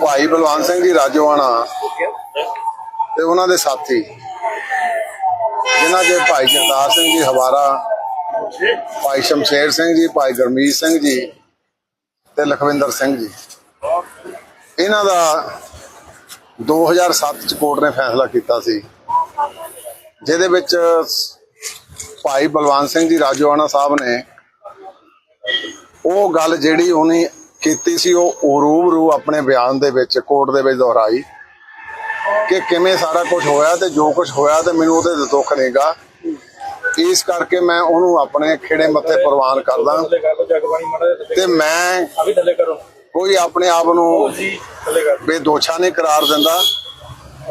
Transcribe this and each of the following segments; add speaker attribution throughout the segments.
Speaker 1: ਭਾਈ ਬਲਵੰਤ ਸਿੰਘ ਜੀ ਰਾਜੋਆਣਾ ਤੇ ਉਹਨਾਂ ਦੇ ਸਾਥੀ ਜਿਨ੍ਹਾਂ ਦੇ ਭਾਈ ਜਗਤਾਰ ਸਿੰਘ ਜੀ ਹਵਾਰਾ ਭਾਈ ਸ਼ਮਸ਼ੇਰ ਸਿੰਘ ਜੀ ਭਾਈ ਗਰਮੀਤ ਸਿੰਘ ਜੀ ਤੇ ਲਖਵਿੰਦਰ ਸਿੰਘ ਜੀ। ਇਹਨਾਂ ਦਾ 2007 ਚ ਕੋਰਟ ਨੇ ਫੈਸਲਾ ਕੀਤਾ ਸੀ ਜਿਹਦੇ ਵਿੱਚ ਭਾਈ ਬਲਵੰਤ ਸਿੰਘ ਜੀ ਰਾਜੋਆਣਾ ਸਾਹਿਬ ਨੇ ਉਹ ਗੱਲ ਜਿਹੜੀ ਉਹਨੇ ਕੀਤੀ ਸੀ ਉਹ ਰੂਬਰੂ ਆਪਣੇ ਬਿਆਨ ਦੇ ਵਿੱਚ, ਕੋਰਟ ਦੇ ਵਿੱਚ ਦੁਹਰਾਈ ਕਿ ਕਿਵੇਂ ਸਾਰਾ ਕੁਝ ਹੋਇਆ ਤੇ ਜੋ ਕੁਝ ਹੋਇਆ ਤੇ ਮੈਨੂੰ ਉਹਦੇ ਤੇ ਦੁੱਖ ਨਹੀਂਗਾ। ਇਸ ਕਰਕੇ ਮੈਂ ਉਹਨੂੰ ਆਪਣੇ ਖੇੜੇ ਮੱਥੇ ਪ੍ਰਵਾਨ ਕਰਦਾ। ਤੇ ਮੈਂ ਕੋਈ ਆਪਣੇ ਆਪ ਨੂੰ
Speaker 2: ਜੀ
Speaker 1: ਬੇਦੋਸ਼ਾ ਨਹੀਂ ਕਰਾਰ ਦਿੰਦਾ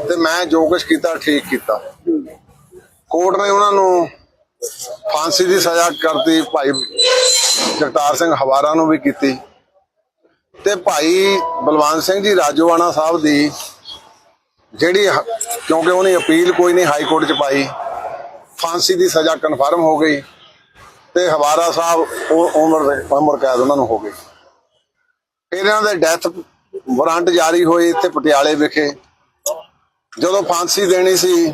Speaker 1: ਤੇ ਮੈਂ ਜੋ ਕੁਝ ਕੀਤਾ ਠੀਕ ਕੀਤਾ। ਕੋਰਟ ਨੇ ਉਹਨਾਂ ਨੂੰ ਫਾਂਸੀ ਦੀ ਸਜ਼ਾ ਕਰਤੀ, ਭਾਈ ਜਗਤਾਰ ਸਿੰਘ ਹਵਾਰਾ ਨੂੰ ਵੀ ਕੀਤੀ। ਤੇ ਭਾਈ ਬਲਵੰਤ ਸਿੰਘ ਜੀ ਰਾਜੋਆਣਾ ਸਾਹਿਬ ਦੀ ਜਿਹੜੀ ਕਿਉਂਕਿ ਉਹਨੇ ਅਪੀਲ ਕੋਈ ਨਹੀਂ ਹਾਈ ਕੋਰਟ ਚ ਪਾਈ, ਫਾਂਸੀ ਦੀ ਸਜ਼ਾ ਕਨਫਰਮ ਹੋ ਗਈ ਤੇ ਹਵਾਰਾ ਸਾਹਿਬ ਉਹ ਉਮਰ ਉਮਰ ਕੈਦ ਉਹਨਾਂ ਨੂੰ ਹੋ ਗਈ ਇਹਨਾਂ ਦੇ ਡੈਥ ਵਾਰੰਟ ਜਾਰੀ ਹੋਏ ਇੱਥੇ ਪਟਿਆਲੇ ਵਿਖੇ। ਜਦੋਂ ਫਾਂਸੀ ਦੇਣੀ ਸੀ,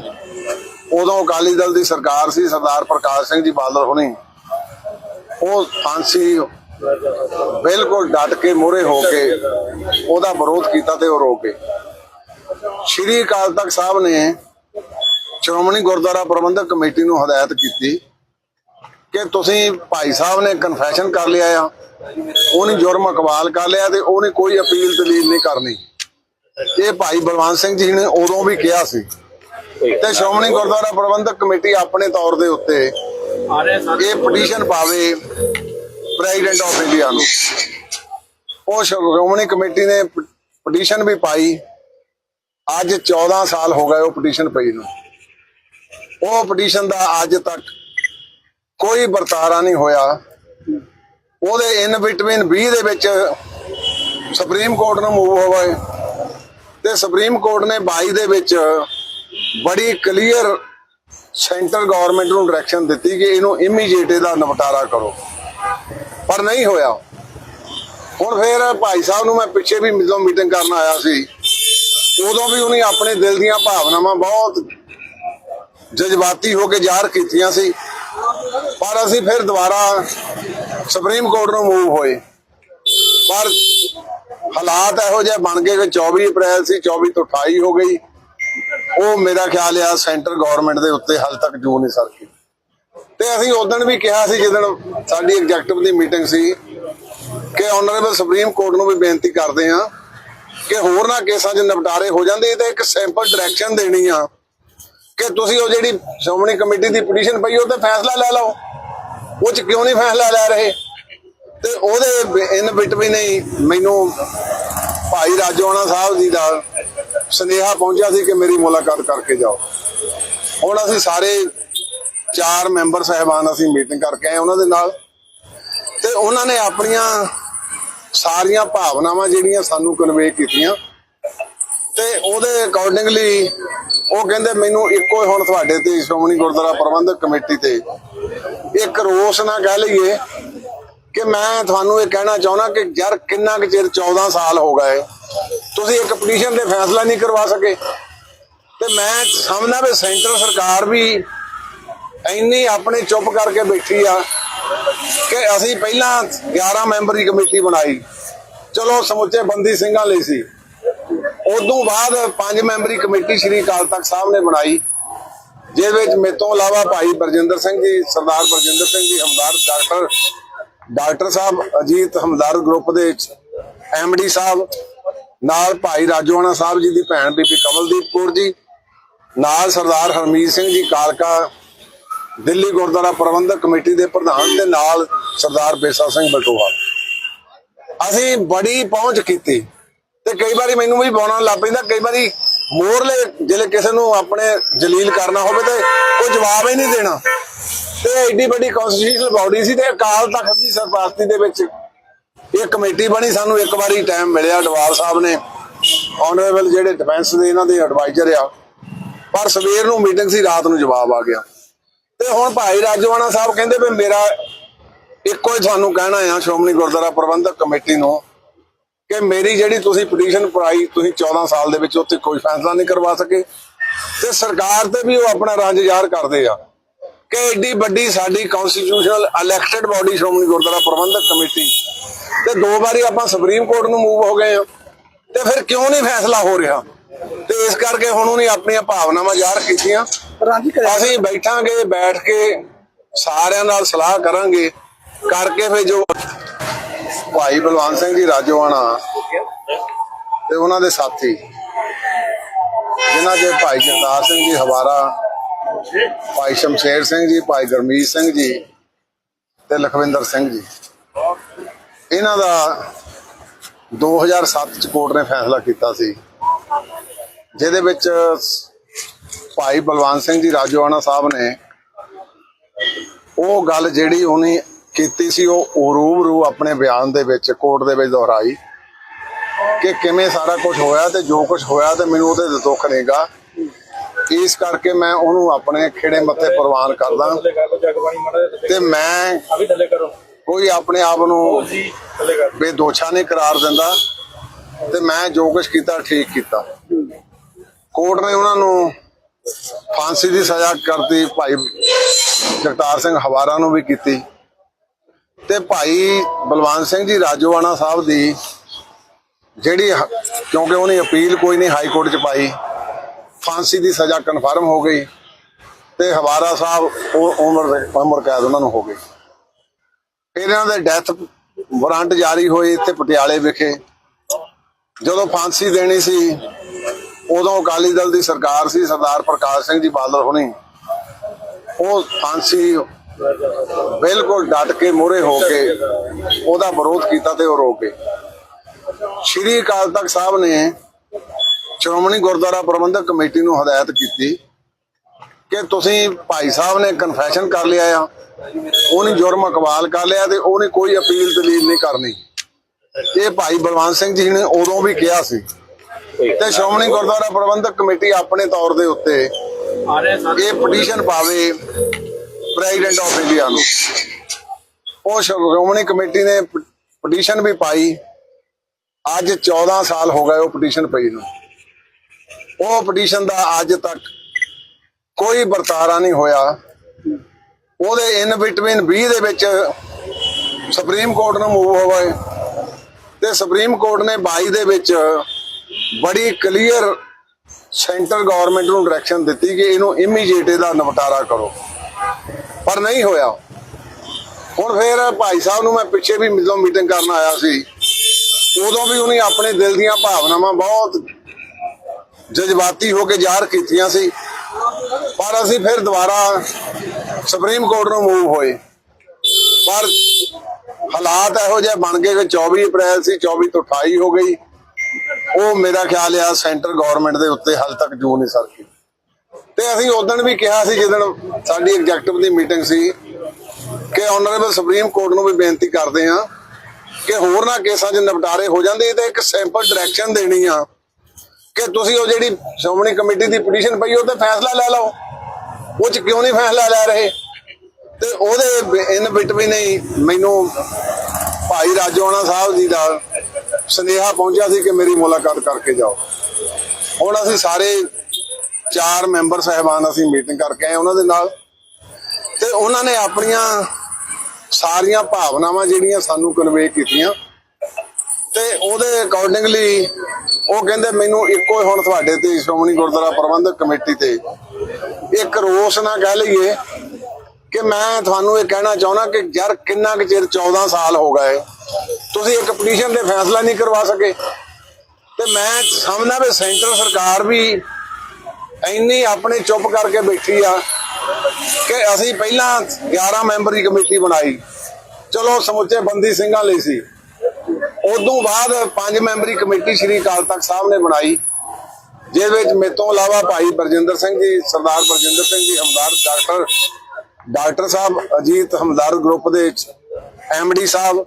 Speaker 1: ਉਦੋਂ ਅਕਾਲੀ ਦਲ ਦੀ ਸਰਕਾਰ ਸੀ, ਸਰਦਾਰ ਪ੍ਰਕਾਸ਼ ਸਿੰਘ ਜੀ ਬਾਦਲ ਹੋਣੀ। ਉਹ ਫਾਂਸੀ ਬਿਲਕੁਲ ਡਟ ਕੇ ਮੂਹਰੇ ਹੋ ਕੇ ਉਹਦਾ ਵਿਰੋਧ ਕੀਤਾ ਤੇ ਉਹ ਰੋਕ ਗਏ ਸ਼੍ਰੀ ਅਕਾਲ ਤਖਤ ਸਾਹਿਬ ਨੇ ਸ਼੍ਰੋਮਣੀ ਗੁਰਦੁਆਰਾ ਪ੍ਰਬੰਧਕ ਕਮੇਟੀ ਨੂੰ ਹਦਾਇਤ ਕੀਤੀ ਕਿ ਤੁਸੀਂ ਭਾਈ ਸਾਹਿਬ ਨੇ ਕਨਫੈਸ਼ਨ ਕਰ ਲਿਆ ਆ ਉਹਨੇ ਜੁਰਮ ਇਕਬਾਲ ਕਰ ਲਿਆ ਤੇ ਉਹਨੇ ਕੋਈ ਅਪੀਲ ਦਲੀਲ ਨਹੀਂ ਕਰਨੀ। ਇਹ ਭਾਈ ਬਲਵੰਤ ਸਿੰਘ ਜੀ ਨੇ ਉਦੋਂ ਵੀ ਕਿਹਾ ਸੀ ਤੇ ਸ਼੍ਰੋਮਣੀ ਗੁਰਦੁਆਰਾ ਪ੍ਰਬੰਧਕ ਕਮੇਟੀ ਆਪਣੇ ਤੌਰ ਦੇ ਉੱਤੇ ਇਹ ਪਟੀਸ਼ਨ ਪਾਵੇ ਪ੍ਰੈਜ਼ੀਡੈਂਟ ਆਫ ਇੰਡੀਆ ਨੂੰ। ਉਹ ਸ਼੍ਰੋਮਣੀ ਕਮੇਟੀ ਨੇ ਪਟੀਸ਼ਨ ਵੀ ਪਾਈ। ਅੱਜ 14 ਸਾਲ ਹੋ ਗਏ ਉਹ ਪਟੀਸ਼ਨ ਪਈ ਨੂੰ। ਉਹ ਪਟੀਸ਼ਨ ਦਾ ਅੱਜ ਤੱਕ ਕੋਈ ਵਰਤਾਰਾ ਨਹੀਂ ਹੋਇਆ। ਉਹਦੇ ਇਨ ਬਿਟਵੀਨ 20 ਦੇ ਵਿੱਚ ਸੁਪਰੀਮ ਕੋਰਟ ਨੂੰ ਮੂਵ ਹੋਵੇ ਤੇ ਸੁਪਰੀਮ ਕੋਰਟ ਨੇ 22 ਦੇ ਵਿੱਚ ਬੜੀ ਕਲੀਅਰ ਸੈਂਟਰ ਗਵਰਨਮੈਂਟ ਨੂੰ ਡਾਇਰੈਕਸ਼ਨ ਦਿੱਤੀ ਕਿ ਇਹਨੂੰ ਇਮੀਡੀਏਟ ਇਹਦਾ ਨਿਪਟਾਰਾ ਕਰੋ। ਪਰ ਨਹੀਂ ਹੋਇਆ। ਹੁਣ ਫਿਰ ਭਾਈ ਸਾਹਿਬ ਨੂੰ ਮੈਂ ਪਿੱਛੇ ਵੀ ਜਦੋਂ ਮੀਟਿੰਗ ਕਰਨ ਆਇਆ ਸੀ। ਉਦੋਂ ਵੀ ਉਹਨੇ ਆਪਣੇ ਦਿਲ ਦੀਆਂ ਭਾਵਨਾਵਾਂ ਬਹੁਤ ਜਜ਼ਬਾਤੀ ਹੋ ਕੇ ਜ਼ਾਹਰ ਕੀਤੀਆਂ ਸੀ। ਪਰ ਅਸੀਂ ਫਿਰ ਦੁਬਾਰਾ ਸੁਪਰੀਮ ਕੋਰਟ ਨੂੰ ਮੂਵ ਹੋਏ। ਪਰ ਹਾਲਾਤ ਇਹੋ ਜਿਹੇ ਬਣ ਗਏ ਕਿ 24 ਅਪ੍ਰੈਲ ਸੀ 24 ਤੋਂ 28 ਹੋ ਗਈ। ਉਹ ਮੇਰਾ ਖਿਆਲ ਆ ਸੈਂਟਰ ਗਵਰਨਮੈਂਟ ਦੇ ਉੱਤੇ ਹਾਲ ਤੱਕ ਜੂ ਨਹੀਂ ਸਰਕੀ ਤੇ ਅਸੀਂ ਉਦੋਂ ਵੀ ਕਿਹਾ ਸੀ ਜਦੋਂ ਸਾਡੀ ਐਗਜ਼ੈਕਟਿਵ ਦੀ ਮੀਟਿੰਗ ਸੀ ਕਿ ਆਨਰੇਬਲ ਸੁਪਰੀਮ ਕੋਰਟ ਨੂੰ ਵੀ ਬੇਨਤੀ ਕਰਦੇ ਆ ਕਿ ਹੋਰ ਨਾ ਕੇਸਾਂ 'ਚ ਨਿਪਟਾਰੇ ਹੋ ਜਾਂਦੇ ਤੇ ਇੱਕ ਸਿੰਪਲ ਡਾਇਰੈਕਸ਼ਨ ਦੇਣੀ ਆ ਕਿ ਤੁਸੀਂ ਉਹ ਜਿਹੜੀ ਸ਼੍ਰੋਮਣੀ ਕਮੇਟੀ ਦੀ ਪਟੀਸ਼ਨ ਪਈ ਉਹ ਤੇ ਫੈਸਲਾ ਲੈ ਲਓ, ਉਹ 'ਚ ਕਿਉਂ ਨਹੀਂ ਫੈਸਲਾ ਲੈ ਰਹੇ? ਤੇ ਉਹਦੇ ਇਨ ਬਿਟਵੀਨ ਹੀ ਮੈਨੂੰ ਭਾਈ ਰਾਜੋਆਣਾ ਸਾਹਿਬ ਜੀ ਦਾ ਸੁਨੇਹਾ ਪਹੁੰਚਿਆ ਸੀ ਕਿ ਮੇਰੀ ਮੁਲਾਕਾਤ ਕਰਕੇ ਜਾਓ। ਹੁਣ ਅਸੀਂ ਸਾਰੇ ਚਾਰ ਮੈਂਬਰ ਸਹਿਬਾਨ ਅਸੀਂ ਮੀਟਿੰਗ ਕਰਕੇ ਆਏ ਉਹਨਾਂ ਦੇ ਨਾਲ। ਤੇ ਉਹਨਾਂ ਨੇ ਆਪਣੀਆਂ ਸਾਰੀਆਂ ਭਾਵਨਾਵਾਂ ਜਿਹੜੀਆਂ ਸਾਨੂੰ ਕਨਵੇ ਕੀਤੀਆਂ। ਤੇ ਉਹਦੇ ਅਕੋਰਡਿੰਗਲੀ ਉਹ ਕਹਿੰਦੇ, ਮੈਨੂੰ ਇੱਕੋ ਹੀ ਹੁਣ ਤੁਹਾਡੇ ਤੇ ਸ਼੍ਰੋਮਣੀ ਗੁਰਦੁਆਰਾ ਪ੍ਰਬੰਧਕ ਕਮੇਟੀ ਤੇ ਇੱਕ ਰੋਸ ਨਾ ਕਹਿ ਲਈਏ ਕਿ ਮੈਂ ਤੁਹਾਨੂੰ ਇਹ ਕਹਿਣਾ ਚਾਹੁੰਦਾ ਕਿ ਯਾਰ ਕਿੰਨਾ ਕੁ ਚਿਰ 14 ਸਾਲ ਹੋ ਗਏ, ਤੁਸੀਂ ਇੱਕ ਪਟੀਸ਼ਨ ਤੇ ਫੈਸਲਾ ਨਹੀਂ ਕਰਵਾ ਸਕੇ। ਤੇ ਮੈਂ ਸਮਝਦਾ ਵੀ ਸੈਂਟਰ ਸਰਕਾਰ ਵੀ ਇੰਨੀ ਆਪਣੇ ਚੁੱਪ ਕਰਕੇ ਬੈਠੀ ਆ ਕਿ ਅਸੀਂ ਪਹਿਲਾਂ 11 ਮੈਂਬਰੀ ਕਮੇਟੀ ਬਣਾਈ। ਚਲੋ ਸਮੁੱਚੇ ਬੰਦੀ ਸਿੰਘਾਂ ਲਈ ਸੀ। ਉਦੋਂ ਬਾਅਦ ਪੰਜ ਮੈਂਬਰੀ ਕਮੇਟੀ ਸ਼੍ਰੀ ਅਕਾਲ ਤਖਤ ਸਾਹਿਬ ਨੇ ਬਣਾਈ, ਜਿਹਦੇ ਵਿੱਚ ਮੇਰੇ ਤੋਂ ਇਲਾਵਾ ਭਾਈ ਬਰਜਿੰਦਰ ਸਿੰਘ ਜੀ, Sardar Barjinder Singh ji Hamdard doctor doctor sahib Ajit Hamdard group ਦੇ ਐਮਡੀ ਸਾਹਿਬ, ਨਾਲ ਭਾਈ ਰਾਜੋਆਣਾ ਸਾਹਿਬ ਜੀ ਦੀ ਭੈਣ ਬੀਬੀ ਕਮਲਦੀਪ ਕੌਰ ਜੀ, ਨਾਲ ਸਰਦਾਰ ਹਰਮੀਤ ਸਿੰਘ ਜੀ, ਕਾਲਕਾ ਦਿੱਲੀ ਗੁਰਦੁਆਰਾ ਪ੍ਰਬੰਧਕ ਕਮੇਟੀ ਦੇ ਪ੍ਰਧਾਨ ਤੇ ਨਾਲ ਸਰਦਾਰ ਬੇਸਾ ਸਿੰਘ ਬਟੋਆ। ਅਸੀਂ ਬੜੀ ਪਹੁੰਚ ਕੀਤੀ ਤੇ ਕਈ ਵਾਰੀ ਮੈਨੂੰ ਵੀ ਬੋਲਣ ਲੱਗ ਪੈਂਦਾ, ਕਈ ਵਾਰੀ ਮੋਰਲੇ ਜਿਹੜੇ ਕਿਸੇ ਨੂੰ ਆਪਣੇ ਜਲੀਲ ਕਰਨਾ ਹੋਵੇ ਤੇ ਕੋਈ ਜਵਾਬ ਹੀ ਨਹੀਂ ਦੇਣਾ। ਤੇ ਐਡੀ ਵੱਡੀ ਕਨਸਟੀਟਿਊਸ਼ਨਲ ਬਾਡੀ ਸੀ ਤੇ ਅਕਾਲ ਤਖਤ ਦੀ ਸਰਪ੍ਰਸਤੀ ਦੇ ਵਿੱਚ ਇਹ ਕਮੇਟੀ ਬਣੀ, ਸਾਨੂੰ ਇੱਕ ਵਾਰੀ ਟਾਈਮ ਮਿਲਿਆ ਡਵਾਲ ਸਾਹਿਬ ਨੇ ਆਨਰੇਬਲ ਜਿਹੜੇ ਡਿਫੈਂਸ ਦੇ ਇਹਨਾਂ ਦੇ ਐਡਵਾਈਜ਼ਰ ਆ। ਪਰ ਸਵੇਰ ਨੂੰ ਮੀਟਿੰਗ ਸੀ, ਰਾਤ ਨੂੰ ਜਵਾਬ ਆ ਗਿਆ। ਤੇ ਹੁਣ ਭਾਈ ਰਾਜਵਾਨਾ ਸਾਹਿਬ ਕਹਿੰਦੇ ਵੀ ਮੇਰਾ ਇੱਕੋ ਹੀ ਤੁਹਾਨੂੰ ਕਹਿਣਾ ਆ, ਸ਼੍ਰੋਮਣੀ ਗੁਰਦੁਆਰਾ ਪ੍ਰਬੰਧਕ ਕਮੇਟੀ ਨੂੰ ਕਿ ਮੇਰੀ ਜਿਹੜੀ ਤੁਸੀਂ ਪਟੀਸ਼ਨ ਪਾਈ, ਤੁਸੀਂ 14 ਸਾਲ ਦੇ ਵਿੱਚ ਉੱਥੇ ਕੋਈ ਫੈਸਲਾ ਨਹੀਂ ਕਰਵਾ ਸਕੇ ਤੇ ਸਰਕਾਰ ਤੇ ਵੀ ਉਹ ਆਪਣਾ ਰੰਜ ਜ਼ਾਹਰ ਕਰਦੇ ਆ ਕਿ ਏਡੀ ਵੱਡੀ ਸਾਡੀ constitutional elected body Shiromani Gurdwara Prabandhak committee ਤੇ ਦੋ ਵਾਰੀ ਆਪਾਂ ਸੁਪਰੀਮ ਕੋਰਟ ਨੂੰ ਮੂਵ ਹੋ ਗਏ ਆ ਤੇ ਫਿਰ ਕਿਉਂ ਨਹੀਂ ਫੈਸਲਾ ਹੋ ਰਿਹਾ? ਤੇ ਇਸ ਕਰਕੇ ਹੁਣ ਉਹਨੇ ਆਪਣੀਆਂ ਭਾਵਨਾਵਾਂ ਜ਼ਾਹਰ ਕੀਤੀਆਂ ਅਸੀਂ ਬੈਠਾਂਗੇ ਬੈਠ ਕੇ ਸਾਰਿਆਂ ਨਾਲ ਸਲਾਹ ਕਰਾਂਗੇ। ਕਰਕੇ ਫਿਰ ਜੋ ਭਾਈ ਬਲਵੰਤ ਸਿੰਘ ਜੀ ਰਾਜੋਆਣਾ ਤੇ ਉਹਨਾਂ ਦੇ ਸਾਥੀ ਜਿਨ੍ਹਾਂ ਦੇ ਭਾਈ ਜਗਤਾਰ ਸਿੰਘ ਜੀ ਹਵਾਰਾ ਭਾਈ ਸ਼ਮਸ਼ੇਰ ਸਿੰਘ ਜੀ ਭਾਈ ਗਰਮੀਤ ਸਿੰਘ ਜੀ ਤੇ ਲਖਵਿੰਦਰ ਸਿੰਘ ਜੀ। ਇਹਨਾਂ ਦਾ 2007 ਚ ਕੋਰਟ ਨੇ ਫੈਸਲਾ ਕੀਤਾ ਸੀ ਜਿਹਦੇ ਵਿੱਚ ਭਾਈ ਬਲਵੰਤ ਸਿੰਘ ਜੀ ਰਾਜੋਆਣਾ ਸਾਹਿਬ ਨੇ ਉਹ ਗੱਲ ਜਿਹੜੀ ਉਹਨੇ ਕੀਤੀ ਸੀ, ਉਹ ਰੂਬਰੂ ਆਪਣੇ ਬਿਆਨ ਦੇ ਵਿੱਚ, ਕੋਰਟ ਦੇ ਵਿੱਚ ਦੁਹਰਾਈ ਕਿ ਕਿਵੇਂ ਸਾਰਾ ਕੁਝ ਹੋਇਆ ਤੇ ਜੋ ਕੁਝ ਹੋਇਆ ਤੇ ਮੈਨੂੰ ਉਹਦੇ ਦੁੱਖ ਨਹੀਂਗਾ ਇਸ ਕਰਕੇ ਮੈਂ ਉਹਨੂੰ ਆਪਣੇ ਖੇੜੇ ਮੱਥੇ ਪ੍ਰਵਾਨ ਕਰਦਾ। ਤੇ ਮੈਂ ਕੋਈ ਆਪਣੇ ਆਪ ਨੂੰ
Speaker 2: ਜੀ
Speaker 1: ਬੇਦੋਸ਼ਾ ਨਹੀਂ ਕਰਾਰ ਦਿੰਦਾ ਤੇ ਮੈਂ ਜੋ ਕੁਝ ਕੀਤਾ ਠੀਕ ਕੀਤਾ। ਕੋਰਟ ਨੇ ਉਹਨਾਂ ਨੂੰ ਫਾਂਸੀ ਦੀ ਸਜ਼ਾ ਕਰਤੀ ਭਾਈ ਜਗਤਾਰ ਸਿੰਘ ਹਵਾਰਾ ਨੂੰ ਵੀ ਕੀਤੀ। ਤੇ ਭਾਈ ਬਲਵੰਤ ਸਿੰਘ ਜੀ ਰਾਜੋਆਣਾ ਸਾਹਿਬ ਦੀ ਜਿਹੜੀ ਕਿਉਂਕਿ ਉਹਨੇ ਅਪੀਲ ਕੋਈ ਨਹੀਂ ਹਾਈ ਕੋਰਟ ਚ ਪਾਈ, ਫਾਂਸੀ ਦੀ ਸਜ਼ਾ ਕਨਫਰਮ ਹੋ ਗਈ ਤੇ ਹਵਾਰਾ ਸਾਹਿਬ ਉਹ ਉਮਰ ਉਮਰ ਕੈਦ ਉਹਨਾਂ ਨੂੰ ਹੋ ਗਈ। ਇਹਨਾਂ ਦੇ ਡੈਥ ਵਾਰੰਟ ਜਾਰੀ ਹੋਏ ਇੱਥੇ ਪਟਿਆਲੇ ਵਿਖੇ। ਜਦੋਂ ਫਾਂਸੀ ਦੇਣੀ ਸੀ ਉਦੋਂ ਅਕਾਲੀ ਦਲ ਦੀ ਸਰਕਾਰ ਸੀ, ਸਰਦਾਰ ਪ੍ਰਕਾਸ਼ ਸਿੰਘ ਜੀ ਬਾਦਲ ਹੋਣੀ। ਉਹ ਫਾਂਸੀ ਬਿਲਕੁਲ ਡਟ ਕੇ ਮੂਹਰੇ ਹੋ ਕੇ ਉਹਦਾ ਵਿਰੋਧ ਕੀਤਾ ਤੇ ਉਹ ਰੋ ਕੇ ਸ਼੍ਰੀ ਅਕਾਲ ਤਖਤ ਸਾਹਿਬ ਨੇ ਸ਼੍ਰੋਮਣੀ ਗੁਰਦੁਆਰਾ ਪ੍ਰਬੰਧਕ ਕਮੇਟੀ ਨੂੰ ਹਦਾਇਤ ਕੀਤੀ ਕਿ ਤੁਸੀਂ ਭਾਈ ਸਾਹਿਬ ਨੇ ਕਨਫੈਸ਼ਨ ਕਰ ਲਿਆ ਆ, ਉਹਨੇ ਜੁਰਮ ਇਕਬਾਲ ਕਰ ਲਿਆ ਤੇ ਉਹਨੇ ਕੋਈ ਅਪੀਲ ਦਲੀਲ ਨਹੀਂ ਕਰਨੀ। ਇਹ ਭਾਈ ਬਲਵੰਤ ਸਿੰਘ ਜੀ ਨੇ ਉਦੋਂ ਵੀ ਕਿਹਾ ਸੀ। ਤੇ ਸ਼੍ਰੋਮਣੀ ਗੁਰਦੁਆਰਾ ਪ੍ਰਬੰਧਕ ਕਮੇਟੀ ਆਪਣੇ ਤੌਰ ਦੇ ਉੱਤੇ ਇਹ ਪਟੀਸ਼ਨ ਪਾਵੇ ਪ੍ਰੈਜ਼ੀਡੈਂਟ ਆਫ ਇੰਡੀਆ ਨੂੰ। ਉਹ ਸ਼੍ਰੋਮਣੀ ਕਮੇਟੀ ਨੇ ਪਟੀਸ਼ਨ ਵੀ ਪਾਈ। ਅੱਜ 14 ਸਾਲ ਹੋ ਗਏ ਉਹ ਪਟੀਸ਼ਨ ਪਈ ਨੂੰ। ਉਹ ਪਟੀਸ਼ਨ ਦਾ ਅੱਜ ਤੱਕ ਕੋਈ ਵਰਤਾਰਾ ਨਹੀਂ ਹੋਇਆ। ਉਹਦੇ ਇਨ ਬਿਟਵੀਨ 20 ਦੇ ਵਿੱਚ ਸੁਪਰੀਮ ਕੋਰਟ ਨੂੰ ਮੂਵ ਹੋਵੇ ਤੇ ਸੁਪਰੀਮ ਕੋਰਟ ਨੇ 22 ਦੇ ਵਿੱਚ ਬੜੀ ਕਲੀਅਰ ਸੈਂਟਰ ਗਵਰਨਮੈਂਟ ਨੂੰ ਡਾਇਰੈਕਸ਼ਨ ਦਿੱਤੀ ਕਿ ਇਹਨੂੰ ਇਮੀਡੀਏਟ ਇਹਦਾ ਨਿਪਟਾਰਾ ਕਰੋ। ਪਰ ਨਹੀਂ ਹੋਇਆ। ਹੁਣ ਫਿਰ ਭਾਈ ਸਾਹਿਬ ਨੂੰ ਮੈਂ ਪਿੱਛੇ ਵੀ ਜਦੋਂ ਮੀਟਿੰਗ ਕਰਨ ਆਇਆ ਸੀ। ਉਦੋਂ ਵੀ ਉਹਨੇ ਆਪਣੇ ਦਿਲ ਦੀਆਂ ਭਾਵਨਾਵਾਂ ਬਹੁਤ ਜਜ਼ਬਾਤੀ ਹੋ ਕੇ ਜ਼ਾਹਰ ਕੀਤੀਆਂ ਸੀ। ਪਰ ਅਸੀਂ ਫਿਰ ਦੁਬਾਰਾ ਸੁਪਰੀਮ ਕੋਰਟ ਨੂੰ ਮੂਵ ਹੋਏ। ਪਰ ਹਾਲਾਤ ਇਹੋ ਜਿਹੇ ਬਣ ਗਏ ਕਿ 24 ਅਪ੍ਰੈਲ ਸੀ 24 ਤੋਂ 28 ਹੋ ਗਈ। ਉਹ ਮੇਰਾ ਖਿਆਲ ਆ ਸੈਂਟਰ ਗਵਰਨਮੈਂਟ ਦੇ ਉੱਤੇ ਹਾਲ ਤੱਕ ਜੂ ਨਹੀਂ ਸਰਕੀ ਤੇ ਅਸੀਂ ਉਦੋਂ ਵੀ ਕਿਹਾ ਸੀ ਜਦੋਂ ਸਾਡੀ ਐਗਜ਼ੈਕਟਿਵ ਦੀ ਮੀਟਿੰਗ ਸੀ ਕਿ ਆਨਰੇਬਲ ਸੁਪਰੀਮ ਕੋਰਟ ਨੂੰ ਵੀ ਬੇਨਤੀ ਕਰਦੇ ਆ ਕਿ ਹੋਰ ਨਾ ਕੇਸਾਂ 'ਚ ਨਿਪਟਾਰੇ ਹੋ ਜਾਂਦੇ। ਤੇ ਇੱਕ ਸਿੰਪਲ ਡਾਇਰੈਕਸ਼ਨ ਦੇਣੀ ਆ ਕਿ ਤੁਸੀਂ ਉਹ ਜਿਹੜੀ ਸ਼੍ਰੋਮਣੀ ਕਮੇਟੀ ਦੀ ਪਟੀਸ਼ਨ ਪਈ, ਉਹ ਤੇ ਫੈਸਲਾ ਲੈ ਲਓ। ਉਹ 'ਚ ਕਿਉਂ ਨਹੀਂ ਫੈਸਲਾ ਲੈ ਰਹੇ? ਤੇ ਉਹਦੇ ਇਨ ਬਿਟਵੀਨ ਹੀ ਮੈਨੂੰ ਭਾਈ ਰਾਜੋਆਣਾ ਸਾਹਿਬ ਜੀ ਦਾ ਸੁਨੇਹਾ ਪਹੁੰਚਿਆ ਸੀ ਕਿ ਮੇਰੀ ਮੁਲਾਕਾਤ ਕਰਕੇ ਜਾਓ। ਹੁਣ ਅਸੀਂ ਸਾਰੇ ਚਾਰ ਮੈਂਬਰ ਸਹਿਬਾਨ ਅਸੀਂ ਮੀਟਿੰਗ ਕਰਕੇ ਆਏ ਉਹਨਾਂ ਦੇ ਨਾਲ ਤੇ ਉਹਨਾਂ ਨੇ ਆਪਣੀਆਂ ਸਾਰੀਆਂ ਭਾਵਨਾਵਾਂ ਜਿਹੜੀਆਂ ਸਾਨੂੰ ਕਨਵੇ ਕੀਤੀਆਂ ਤੇ ਉਹਦੇ ਅਕੋਰਡਿੰਗਲੀ ਉਹ ਕਹਿੰਦੇ ਮੈਨੂੰ ਇੱਕੋ ਹੀ ਹੁਣ ਤੁਹਾਡੇ ਤੇ ਸ਼੍ਰੋਮਣੀ ਗੁਰਦੁਆਰਾ ਪ੍ਰਬੰਧਕ ਕਮੇਟੀ ਤੇ ਇੱਕ ਰੋਸ ਨਾ ਕਹਿ ਲਈਏ ਕਿ ਮੈਂ ਤੁਹਾਨੂੰ ਇਹ ਕਹਿਣਾ ਚਾਹੁੰਦਾ ਕਿ ਯਾਰ ਕਿੰਨਾ ਕੁ ਚਿਰ 14 ਸਾਲ ਹੋ ਗਏ, ਤੁਸੀਂ ਇੱਕ ਪਟੀਸ਼ਨ ਤੇ ਫੈਸਲਾ ਨਹੀਂ ਕਰਵਾ ਸਕੇ। ਤੇ ਮੈਂ ਸਮਝਦਾ ਵੀ ਸੈਂਟਰ ਸਰਕਾਰ ਵੀ ਇੰਨੀ ਆਪਣੇ ਚੁੱਪ ਕਰਕੇ ਬੈਠੀ ਆ ਕਿ ਅਸੀਂ ਪਹਿਲਾਂ 11 ਮੈਂਬਰੀ ਕਮੇਟੀ ਬਣਾਈ। ਚਲੋ ਸਮੁੱਚੇ ਬੰਦੀ ਸਿੰਘਾਂ ਲਈ ਸੀ। ਉਦੋਂ ਬਾਅਦ ਪੰਜ ਮੈਂਬਰੀ ਕਮੇਟੀ ਸ਼੍ਰੀ ਅਕਾਲ ਤਖਤ ਸਾਹਿਬ ਨੇ ਬਣਾਈ, ਜਿਹਦੇ ਵਿੱਚ ਮੇਰੇ ਤੋਂ ਇਲਾਵਾ ਭਾਈ ਬਰਜਿੰਦਰ ਸਿੰਘ ਜੀ, Sardar Barjinder Singh ji Hamdard doctor doctor sahib Ajit Hamdard group ਦੇ ਐਮਡੀ ਸਾਹਿਬ,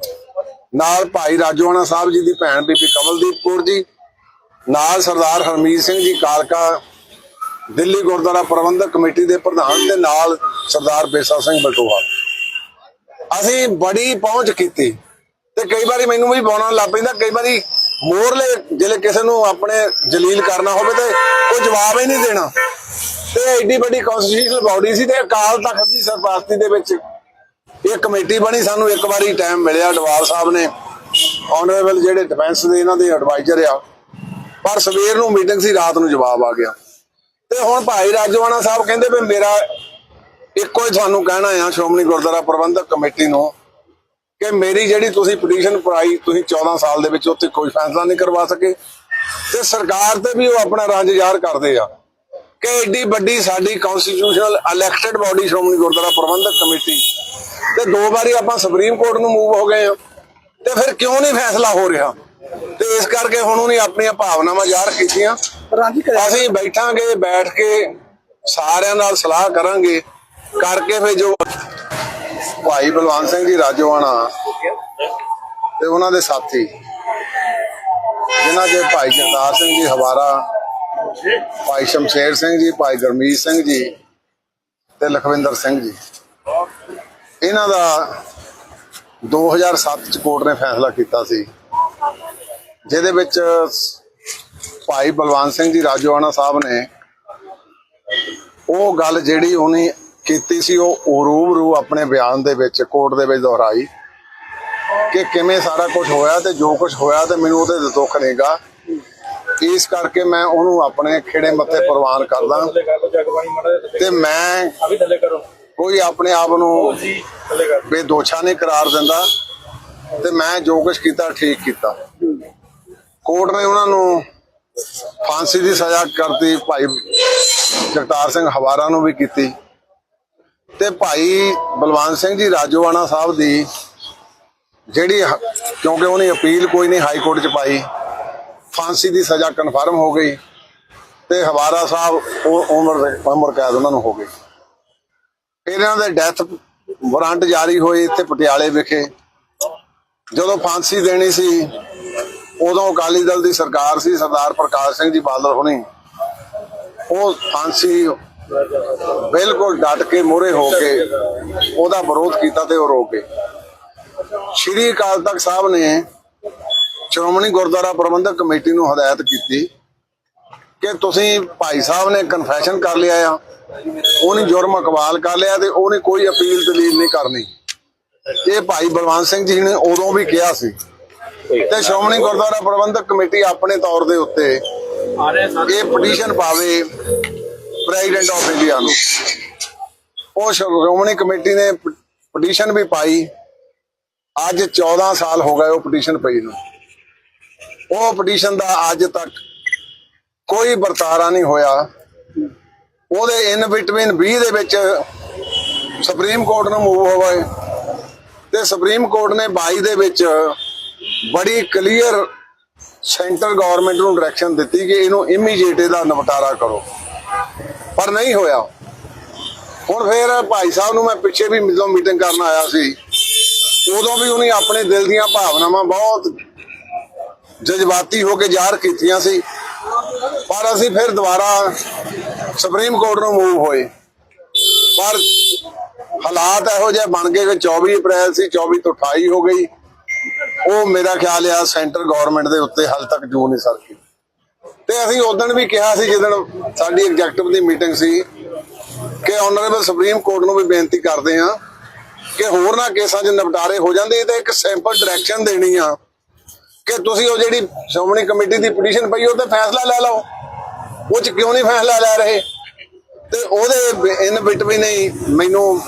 Speaker 1: ਨਾਲ ਭਾਈ ਰਾਜੋਆਣਾ ਸਾਹਿਬ ਜੀ ਦੀ ਭੈਣ ਬੀਬੀ ਕਮਲਦੀਪ ਕੌਰ ਜੀ, ਨਾਲ ਸਰਦਾਰ ਹਰਮੀਤ ਸਿੰਘ ਜੀ ਕਾਲਕਾ, ਦਿੱਲੀ ਗੁਰਦੁਆਰਾ ਪ੍ਰਬੰਧਕ ਕਮੇਟੀ ਦੇ ਪ੍ਰਧਾਨ ਦੇ ਨਾਲ ਸਰਦਾਰ ਬੇਸਾ ਸਿੰਘ ਬਟੋਆ। ਅਸੀਂ ਬੜੀ ਪਹੁੰਚ ਕੀਤੀ ਤੇ ਕਈ ਵਾਰੀ ਮੈਨੂੰ ਵੀ ਬੋਲਣ ਲੱਗ ਪੈਂਦਾ, ਕਈ ਵਾਰੀ ਮੋਰਲੇ, ਜਿਹੜੇ ਕਿਸੇ ਨੂੰ ਆਪਣੇ ਜਲੀਲ ਕਰਨਾ ਹੋਵੇ ਤੇ ਉਹ ਜਵਾਬ ਹੀ ਨਹੀਂ ਦੇਣਾ। ਤੇ ਐਡੀ ਵੱਡੀ ਕਨਸਟੀਟਿਊਸ਼ਨਲ ਬਾਡੀ ਸੀ ਤੇ ਅਕਾਲ ਤਖਤ ਦੀ ਸਰਪ੍ਰਸਤੀ ਦੇ ਵਿੱਚ ਇਹ ਕਮੇਟੀ ਬਣੀ। ਸਾਨੂੰ ਇੱਕ ਵਾਰੀ ਟਾਈਮ ਮਿਲਿਆ ਡਵਾਲ ਸਾਹਿਬ ਨੇ ਆਨਰੇਬਲ ਜਿਹੜੇ ਡਿਫੈਂਸ ਦੇ ਇਹਨਾਂ ਦੇ ਐਡਵਾਈਜ਼ਰ ਆ। ਪਰ ਸਵੇਰ ਨੂੰ ਮੀਟਿੰਗ ਸੀ, ਰਾਤ ਨੂੰ ਜਵਾਬ ਆ ਗਿਆ। ਤੇ ਹੁਣ ਭਾਈ ਰਾਜਵਾਨਾ ਸਾਹਿਬ ਕਹਿੰਦੇ ਵੀ ਮੇਰਾ ਇੱਕੋ ਹੀ ਤੁਹਾਨੂੰ ਕਹਿਣਾ ਆ, ਸ਼੍ਰੋਮਣੀ ਗੁਰਦੁਆਰਾ ਪ੍ਰਬੰਧਕ ਕਮੇਟੀ ਨੂੰ, ਕਿ ਮੇਰੀ ਜਿਹੜੀ ਤੁਸੀਂ ਪਟੀਸ਼ਨ ਪਾਈ ਤੁਸੀਂ 14 ਸਾਲ ਦੇ ਵਿੱਚ ਉੱਤੇ ਕੋਈ ਫੈਸਲਾ ਨਹੀਂ ਕਰਵਾ ਸਕੇ। ਤੇ ਸਰਕਾਰ ਤੇ ਵੀ ਉਹ ਆਪਣਾ ਰੰਜ ਜ਼ਾਹਰ ਕਰਦੇ ਆ। ਕਿ ਏਡੀ ਵੱਡੀ ਸਾਡੀ constitutional elected body Shiromani Gurdwara Prabandhak committee ਤੇ ਦੋ ਵਾਰੀ ਆਪਾਂ ਸੁਪਰੀਮ ਕੋਰਟ ਨੂੰ ਮੂਵ ਹੋ ਗਏ ਆ ਤੇ ਫਿਰ ਕਿਉਂ ਨਹੀਂ ਫੈਸਲਾ ਹੋ ਰਿਹਾ? ਤੇ ਇਸ ਕਰਕੇ ਹੁਣ ਉਹਨੇ ਆਪਣੀਆਂ ਭਾਵਨਾਵਾਂ ਜ਼ਾਹਰ ਕੀਤੀਆਂ। ਅਸੀਂ ਬੈਠਾਂਗੇ ਬੈਠ ਕੇ ਸਾਰਿਆਂ ਨਾਲ ਸਲਾਹ ਕਰਾਂਗੇ ਕਰਕੇ ਫਿਰ ਜੋ ਭਾਈ ਬਲਵੰਤ ਸਿੰਘ ਜੀ ਰਾਜੋਆਣਾ ਤੇ ਉਹਨਾਂ ਦੇ ਸਾਥੀ ਜਿਨ੍ਹਾਂ ਦੇ ਭਾਈ ਜਗਤਾਰ ਸਿੰਘ ਜੀ ਹਵਾਰਾ ਭਾਈ ਸ਼ਮਸ਼ੇਰ ਸਿੰਘ ਜੀ, ਭਾਈ ਗਰਮੀਤ ਸਿੰਘ ਜੀ ਤੇ ਲਖਵਿੰਦਰ ਸਿੰਘ ਜੀ। ਇਹਨਾਂ ਦਾ 2007 ਚ ਕੋਰਟ ਨੇ ਫੈਸਲਾ ਕੀਤਾ ਸੀ, ਜਿਹਦੇ ਵਿੱਚ ਭਾਈ ਬਲਵੰਤ ਸਿੰਘ ਜੀ ਰਾਜੋਆਣਾ ਸਾਹਿਬ ਨੇ ਉਹ ਗੱਲ ਜਿਹੜੀ ਉਹਨੇ ਕੀਤੀ ਸੀ, ਉਹ ਰੂਬਰੂ ਆਪਣੇ ਬਿਆਨ ਦੇ ਵਿੱਚ, ਕੋਰਟ ਦੇ ਵਿੱਚ ਦੁਹਰਾਈ ਕਿ ਕਿਵੇਂ ਸਾਰਾ ਕੁਝ ਹੋਇਆ ਤੇ ਜੋ ਕੁਝ ਹੋਇਆ ਤੇ ਮੈਨੂੰ ਉਹਦੇ ਤੇ ਦੁੱਖ ਨਹੀਂਗਾ। ਇਸ ਕਰਕੇ ਮੈਂ ਉਹਨੂੰ ਆਪਣੇ ਖੇੜੇ ਮੱਥੇ ਪ੍ਰਵਾਨ ਕਰਦਾ। ਤੇ ਮੈਂ ਕੋਈ ਆਪਣੇ ਆਪ ਨੂੰ ਬੇਦੋਸ਼ਾ ਨਹੀਂ ਕਰਾਰ ਦਿੰਦਾ। ਤੇ ਮੈਂ ਜੋ ਕੁਝ ਕੀਤਾ ਠੀਕ ਕੀਤਾ। ਕੋਰਟ ਨੇ ਉਹਨਾਂ ਨੂੰ ਫਾਂਸੀ ਦੀ ਸਜ਼ਾ ਕਰਤੀ। ਭਾਈ ਜਗਤਾਰ ਸਿੰਘ ਹਵਾਰਾ ਨੂੰ ਵੀ ਕੀਤੀ। ਤੇ ਭਾਈ ਬਲਵੰਤ ਸਿੰਘ ਜੀ ਰਾਜੋਆਣਾ ਸਾਹਿਬ ਦੀ ਜਿਹੜੀ ਕਿਉਂਕਿ ਉਹਨੇ ਅਪੀਲ ਕੋਈ ਨਹੀਂ ਹਾਈ ਕੋਰਟ ਚ ਪਾਈ। ਫਾਂਸੀ ਦੀ ਸਜ਼ਾ ਕਨਫਰਮ ਹੋ ਗਈ ਤੇ ਹਵਾਰਾ ਸਾਹਿਬ ਉਹ ਉਮਰ ਦੇ ਉਮਰ ਕੈਦ ਉਹਨਾਂ ਨੂੰ ਹੋ ਗਈ। ਇਹਨਾਂ ਦੇ ਡੈਥ ਵਾਰੰਟ ਜਾਰੀ ਹੋਏ ਇੱਥੇ ਪਟਿਆਲੇ ਵਿਖੇ। ਜਦੋਂ ਫਾਂਸੀ ਦੇਣੀ ਸੀ, ਉਦੋਂ ਅਕਾਲੀ ਦਲ ਦੀ ਸਰਕਾਰ ਸੀ, ਸਰਦਾਰ ਪ੍ਰਕਾਸ਼ ਸਿੰਘ ਜੀ ਬਾਦਲ ਹੋਣੀ। ਉਹ ਫਾਂਸੀ ਬਿਲਕੁਲ ਡਟ ਕੇ ਮੋਰੇ ਹੋ ਕੇ ਉਹਦਾ ਵਿਰੋਧ ਕੀਤਾ ਤੇ ਉਹ ਰੋ ਗਏ। ਸ਼੍ਰੀ ਅਕਾਲ ਤਖਤ ਸਾਹਿਬ ਨੇ ਸ਼੍ਰੋਮਣੀ ਗੁਰਦੁਆਰਾ ਪ੍ਰਬੰਧਕ ਕਮੇਟੀ ਨੂੰ ਹਦਾਇਤ ਕੀਤੀ ਕਿ ਤੁਸੀਂ ਭਾਈ ਸਾਹਿਬ ਨੇ ਕਨਫੈਸ਼ਨ ਕਰ ਲਿਆ ਆ ਉਹਨੇ ਜੁਰਮ ਇਕਬਾਲ ਕਰ ਲਿਆ ਤੇ ਉਹਨੇ ਕੋਈ ਅਪੀਲ ਦਲੀਲ ਨਹੀਂ ਕਰਨੀ। ਇਹ ਭਾਈ ਬਲਵੰਤ ਸਿੰਘ ਜੀ ਨੇ ਉਦੋਂ ਵੀ ਕਿਹਾ ਸੀ ਤੇ ਸ਼੍ਰੋਮਣੀ ਗੁਰਦੁਆਰਾ ਪ੍ਰਬੰਧਕ ਕਮੇਟੀ ਆਪਣੇ ਤੌਰ ਦੇ ਉੱਤੇ ਇਹ ਪਟੀਸ਼ਨ ਪਾਵੇ ਪ੍ਰੈਜ਼ੀਡੈਂਟ ਆਫ ਇੰਡੀਆ ਨੂੰ। ਉਹ ਸ਼੍ਰੋਮਣੀ ਕਮੇਟੀ ਨੇ ਪਟੀਸ਼ਨ ਵੀ ਪਾਈ। ਅੱਜ 14 ਸਾਲ ਹੋ ਗਏ ਉਹ ਪਟੀਸ਼ਨ ਪਈ ਨੂੰ। ਉਹ ਪਟੀਸ਼ਨ ਦਾ ਅੱਜ ਤੱਕ ਕੋਈ ਵਰਤਾਰਾ ਨਹੀਂ ਹੋਇਆ। ਉਹਦੇ ਇਨ ਬਿਟਵੀਨ 20 ਦੇ ਵਿੱਚ ਸੁਪਰੀਮ ਕੋਰਟ ਨੂੰ ਮੂਵ ਹੋ। ਗਏ ਤੇ ਸੁਪਰੀਮ ਕੋਰਟ ਨੇ 22 ਦੇ ਵਿੱਚ ਬੜੀ ਕਲੀਅਰ ਸੈਂਟਰ ਗਵਰਨਮੈਂਟ ਨੂੰ ਡਾਇਰੈਕਸ਼ਨ ਦਿੱਤੀ ਕਿ ਇਹਨੂੰ ਇਮੀਡੀਏਟ ਇਹਦਾ ਨਿਪਟਾਰਾ ਕਰੋ। ਪਰ ਨਹੀਂ ਹੋਇਆ। ਹੁਣ ਫੇਰ ਭਾਈ ਸਾਹਿਬ ਨੂੰ ਮੈਂ ਪਿੱਛੇ ਵੀ ਜਦੋਂ ਮੀਟਿੰਗ ਕਰਨ ਆਇਆ ਸੀ, ਉਦੋਂ ਵੀ ਉਹਨੇ ਆਪਣੇ ਦਿਲ ਦੀਆਂ ਭਾਵਨਾਵਾਂ ਬਹੁਤ ਜਜ਼ਬਾਤੀ ਹੋ ਕੇ ਜ਼ਾਹਰ ਕੀਤੀਆਂ ਸੀ। ਪਰ ਅਸੀਂ ਫਿਰ ਦੁਬਾਰਾ ਸੁਪਰੀਮ ਕੋਰਟ ਨੂੰ ਮੂਵ ਹੋਏ। ਪਰ ਹਾਲਾਤ ਇਹੋ ਜਿਹੇ ਬਣ ਗਏ ਕਿ 24 ਅਪ੍ਰੈਲ ਸੀ 24 ਤੋਂ 28 ਹੋ ਗਈ। ਉਹ ਮੇਰਾ ਖਿਆਲ ਆ, ਸੈਂਟਰ ਗਵਰਨਮੈਂਟ ਦੇ ਉੱਤੇ ਹਾਲ ਤੱਕ ਜੂ ਨਹੀਂ ਸਰਕੀ। ਤੇ ਅਸੀਂ ਉਦੋਂ ਵੀ ਕਿਹਾ ਸੀ ਜਦੋਂ ਸਾਡੀ ਐਗਜ਼ੈਕਟਿਵ ਦੀ ਮੀਟਿੰਗ ਸੀ, ਕਿ ਆਨਰੇਬਲ ਸੁਪਰੀਮ ਕੋਰਟ ਨੂੰ ਵੀ ਬੇਨਤੀ ਕਰਦੇ ਆ ਕਿ ਹੋਰ ਨਾ ਕੇਸਾਂ 'ਚ ਨਿਪਟਾਰੇ ਹੋ ਜਾਂਦੇ ਇਹ ਇੱਕ ਸਿੰਪਲ ਡਾਇਰੈਕਸ਼ਨ ਦੇਣੀ ਆ। ਕਿ ਤੁਸੀਂ ਉਹ ਜਿਹੜੀ ਸ਼੍ਰੋਮਣੀ ਕਮੇਟੀ ਦੀ ਪਟੀਸ਼ਨ ਪਈ, ਉਹ ਤੇ ਫੈਸਲਾ ਲੈ ਲਓ। ਉਹ 'ਚ ਕਿਉਂ ਨਹੀਂ ਫੈਸਲਾ ਲੈ ਰਹੇ? ਤੇ ਉਹਦੇ ਇਨ ਬਿਟਵੀਨ ਹੀ ਮੈਨੂੰ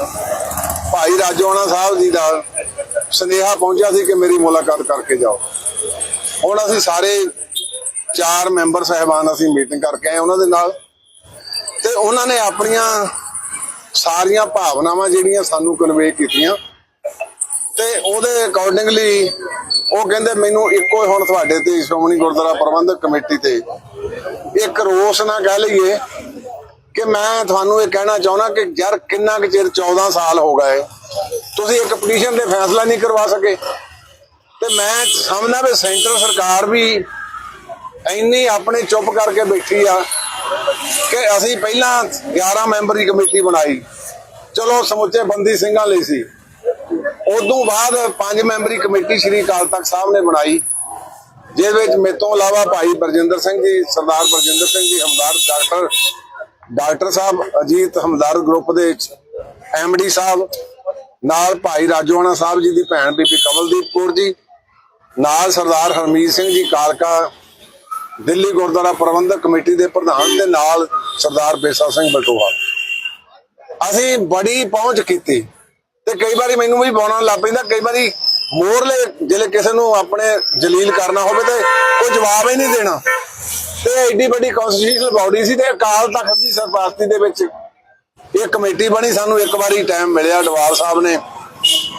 Speaker 1: ਭਾਈ ਰਾਜੋਆਣਾ ਸਾਹਿਬ ਜੀ ਦਾ ਸੁਨੇਹਾ ਪਹੁੰਚਿਆ ਸੀ ਕਿ ਮੇਰੀ ਮੁਲਾਕਾਤ ਕਰਕੇ ਜਾਓ। ਹੁਣ ਅਸੀਂ ਸਾਰੇ ਚਾਰ ਮੈਂਬਰ ਸਹਿਬਾਨ ਅਸੀਂ ਮੀਟਿੰਗ ਕਰਕੇ ਆਏ ਉਹਨਾਂ ਦੇ ਨਾਲ। ਤੇ ਉਹਨਾਂ ਨੇ ਆਪਣੀਆਂ ਸਾਰੀਆਂ ਭਾਵਨਾਵਾਂ ਜਿਹੜੀਆਂ ਸਾਨੂੰ ਕਨਵੇ ਕੀਤੀਆਂ, ਤੇ ਉਹਦੇ ਅਕੋਰਡਿੰਗਲੀ ਉਹ ਕਹਿੰਦੇ ਮੈਨੂੰ ਇੱਕੋ ਹੀ ਹੁਣ ਤੁਹਾਡੇ ਤੇ ਸ਼੍ਰੋਮਣੀ ਗੁਰਦੁਆਰਾ ਪ੍ਰਬੰਧਕ ਕਮੇਟੀ ਤੇ ਇੱਕ ਰੋਸ ਨਾ ਕਹਿ ਲਈਏ ਕਿ ਮੈਂ ਤੁਹਾਨੂੰ ਇਹ ਕਹਿਣਾ ਚਾਹੁੰਦਾ ਕਿ ਯਾਰ ਕਿੰਨਾ ਕੁ ਚਿਰ 14 ਸਾਲ ਹੋ ਗਏ, ਤੁਸੀਂ ਇੱਕ ਪਟੀਸ਼ਨ ਤੇ ਫੈਸਲਾ ਨਹੀਂ ਕਰਵਾ ਸਕੇ। ਤੇ ਮੈਂ ਸਮਝਦਾ ਵੀ ਸੈਂਟਰ ਸਰਕਾਰ ਵੀ ਇੰਨੀ ਆਪਣੇ ਚੁੱਪ ਕਰਕੇ ਬੈਠੀ ਆ ਕਿ ਅਸੀਂ ਪਹਿਲਾਂ 11 ਮੈਂਬਰੀ ਕਮੇਟੀ ਬਣਾਈ। ਚਲੋ ਸਮੁੱਚੇ ਬੰਦੀ ਸਿੰਘਾਂ ਲਈ ਸੀ। ਉਦੋਂ ਬਾਅਦ ਪੰਜ ਮੈਂਬਰੀ ਕਮੇਟੀ ਸ਼੍ਰੀ ਅਕਾਲ ਤਖਤ ਸਾਹਿਬ ਨੇ ਬਣਾਈ, ਜਿਹਦੇ ਵਿੱਚ ਮੇਰੇ ਤੋਂ ਇਲਾਵਾ ਭਾਈ ਬਰਜਿੰਦਰ ਸਿੰਘ ਜੀ, Sardar Barjinder Singh ji Hamdard doctor doctor sahib Ajit Hamdard group ਦੇ ਐਮਡੀ ਸਾਹਿਬ, ਨਾਲ ਭਾਈ ਰਾਜੋਆਣਾ ਸਾਹਿਬ ਜੀ ਦੀ ਭੈਣ ਬੀਬੀ ਕਮਲਦੀਪ ਕੌਰ ਜੀ, ਨਾਲ ਸਰਦਾਰ ਹਰਮੀਤ ਸਿੰਘ ਜੀ, ਕਾਲਕਾ ਦਿੱਲੀ ਗੁਰਦੁਆਰਾ ਪ੍ਰਬੰਧਕ ਕਮੇਟੀ ਦੇ ਪ੍ਰਧਾਨ ਦੇ ਨਾਲ ਸਰਦਾਰ ਬੇਸਾ ਸਿੰਘ ਬਟੋਹਾ ਅਸੀਂ ਬੜੀ ਪਹੁੰਚ ਕੀਤੀ। ਤੇ ਕਈ ਵਾਰੀ ਮੈਨੂੰ ਵੀ ਬੋਲਣ ਲੱਗ ਪੈਂਦਾ, ਕਈ ਵਾਰੀ ਮੋਰਲੇ ਜਿਹੜੇ ਕਿਸੇ ਨੂੰ ਆਪਣੇ ਜਲੀਲ ਕਰਨਾ ਹੋਵੇ ਤੇ ਕੋਈ ਜਵਾਬ ਹੀ ਨਹੀਂ ਦੇਣਾ। ਤੇ ਐਡੀ ਵੱਡੀ ਕਨਸਟੀਟਿਊਸ਼ਨਲ ਬਾਡੀ ਸੀ ਤੇ ਅਕਾਲ ਤਖਤ ਦੀ ਸਰਪ੍ਰਸਤੀ ਦੇ ਵਿੱਚ ਇਹ ਕਮੇਟੀ ਬਣੀ, ਸਾਨੂੰ ਇੱਕ ਵਾਰੀ ਟਾਈਮ ਮਿਲਿਆ ਡਵਾਲ ਸਾਹਿਬ ਨੇ